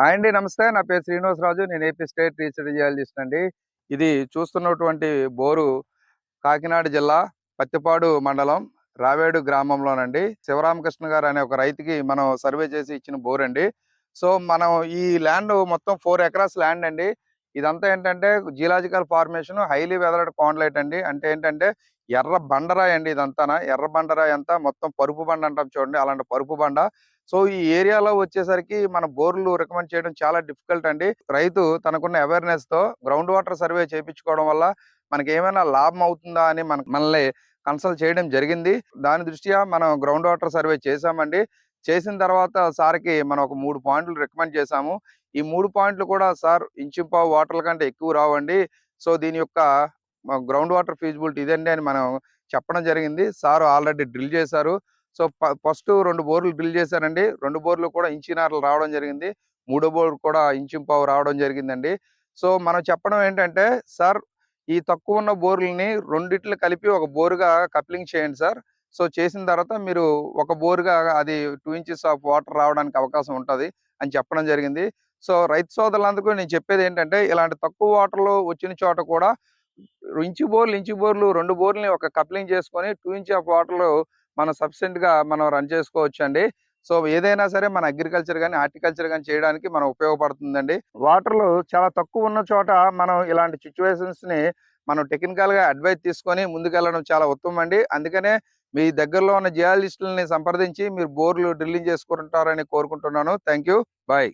Hi అండి నమస్తే. నా పేరు శ్రీనివాసరాజు నేను ఏపీ స్టేట్ రీసెర్చ్ జియాలజిస్ట్ అండి. ఇది చూస్తున్నటువంటి బోరు కాకినాడ జిల్లా పత్తిపాడు మండలం రావేడు గ్రామంలోనండి. శివరామకృష్ణ గారు అనే ఒక రైతుకి మనం సర్వే చేసి ఇచ్చిన బోర్ అండి సో మనం ఈ ల్యాండ్ మొత్తం ఫోర్ ఎకరాస్ ల్యాండ్ అండి. ఇదంతా ఏంటంటే geological formation highly weathered khondalite అండి. అంటే ఏంటంటే ఎర్ర బండరాయి అండి ఇదంతా ఎర్ర బండరాయి అంతా మొత్తం పరుపు బండ అంటాం చూడండి అలాంటి పరుపు బండ. సో ఈ ఏరియాలో వచ్చేసరికి మన బోర్లు రికమెండ్ చేయడం చాలా డిఫికల్ట్ అండి. రైతు తనకున్న అవేర్నెస్తో గ్రౌండ్ వాటర్ సర్వే చేయించుకోవడం వల్ల మనకి ఏమైనా లాభం అవుతుందా అని మన మనల్ని కన్సల్ట్ చేయడం జరిగింది. దాని దృష్ట్యా మనం గ్రౌండ్ వాటర్ సర్వే చేసామండి చేసిన తర్వాత సార్కి మనం ఒక మూడు పాయింట్లు రికమెండ్ చేశాము. ఈ మూడు పాయింట్లు కూడా సార్ ఇంచుపావు వాటర్ కంటే ఎక్కువ రావండి. సో దీని యొక్క గ్రౌండ్ వాటర్ ఫీజిబిలిటీ ఇదండి అని మనం చెప్పడం జరిగింది. సార్ ఆల్రెడీ డ్రిల్ చేశారు. సో ఫస్ట్ రెండు బోర్లు డ్రిల్ చేశారండి. రెండు బోర్లు కూడా ఇంచినార్లు రావడం జరిగింది. మూడో బోర్ కూడా ఇంచుంపావు రావడం జరిగిందండి. సో మనం చెప్పడం ఏంటంటే సార్ ఈ తక్కువ ఉన్న బోర్లని రెండిట్లు కలిపి ఒక బోరుగా కప్లింగ్ చేయండి సార్. సో చేసిన తర్వాత మీరు ఒక బోరుగా అది టూ ఇంచెస్ ఆఫ్ వాటర్ రావడానికి అవకాశం ఉంటుంది అని చెప్పడం జరిగింది. సో రైతు సోదరులందుకు నేను చెప్పేది ఏంటంటే ఇలాంటి తక్కువ వాటర్లో వచ్చిన చోట కూడా ఇంచు బోర్లు ఇంచు బోర్లు రెండు బోర్లని ఒక కప్లింగ్ చేసుకొని టూ ఇంచ్ ఆఫ్ వాటర్లో మనం సఫిషియెంట్గా మనం రన్ చేసుకోవచ్చు అండి సో ఏదైనా సరే మన అగ్రికల్చర్ కానీ హార్టికల్చర్ కానీ చేయడానికి మనం ఉపయోగపడుతుందండి. వాటర్లు చాలా తక్కువ ఉన్న చోట మనం ఇలాంటి సిచ్యువేషన్స్ని మనం టెక్నికల్గా అడ్వైస్ తీసుకొని ముందుకెళ్ళడం చాలా ఉత్తమం అండి అందుకనే మీ దగ్గరలో ఉన్న జియాలజిస్టులని సంప్రదించి మీరు బోర్లు డ్రిల్లింగ్ చేసుకుంటారని కోరుకుంటున్నాను. Thank you bye.